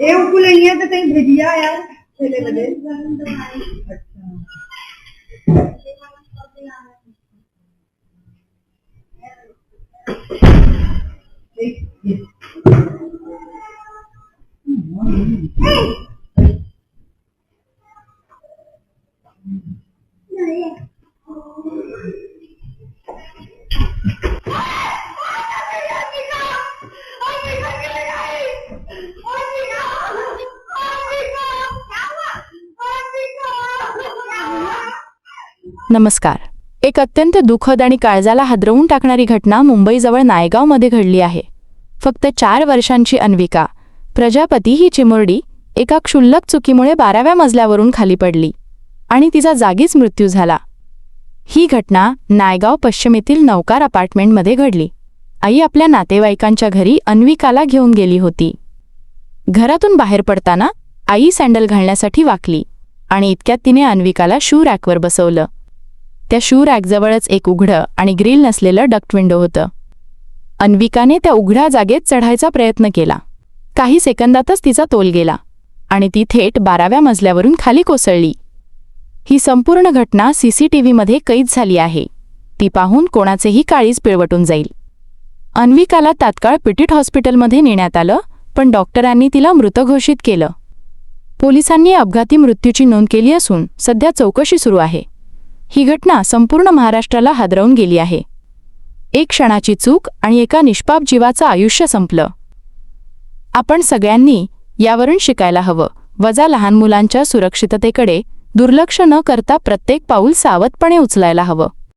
ये उपू नहीं है तो कहीं भेजिया यार ठेले अच्छा नमस्कार. एक अत्यंत दुःखद आणि काळजाला हादरवून टाकणारी घटना मुंबईजवळ नायगावमध्ये घडली आहे. फक्त चार वर्षांची अन्विका. प्रजापती ही चिमुरडी एका क्षुल्लक चुकीमुळे बाराव्या मजल्यावरून खाली पडली आणि तिचा जागीच मृत्यू झाला. ही घटना नायगाव पश्चिमेतील नौकार अपार्टमेंटमध्ये घडली. आई आपल्या नातेवाईकांच्या घरी अन्विकाला घेऊन गेली होती. घरातून बाहेर पडताना आई सँडल घालण्यासाठी वाकली आणि इतक्यात तिने अन्विकाला शू रॅकवर बसवलं. त्या शू रॅकजवळच एक उघडं आणि ग्रिल नसलेलं डक्ट विंडो होतं. अन्विकाने त्या उघड्या जागेत चढायचा प्रयत्न केला. काही सेकंदातच तिचा तोल गेला आणि ती थेट बाराव्या मजल्यावरून खाली कोसळली. ही संपूर्ण घटना सीसीटीव्हीमध्ये कैद झाली आहे. ती पाहून कोणाचेही काळीज पिळवटून जाईल. अन्विकाला तात्काळ पिटीट हॉस्पिटलमध्ये नेण्यात आलं पण डॉक्टरांनी तिला मृत घोषित केलं. पोलिसांनी अपघाती मृत्यूची नोंद केली असून सध्या चौकशी सुरू आहे. ही घटना संपूर्ण महाराष्ट्राला हादरवून गेली आहे. एक क्षणाची चूक आणि एका निष्पाप जीवाचं आयुष्य संपलं. आपण सगळ्यांनी यावरून शिकायला हवं. वजा लहान मुलांच्या सुरक्षिततेकडे दुर्लक्ष न करता प्रत्येक पाऊल सावधपणे उचलायला हवं.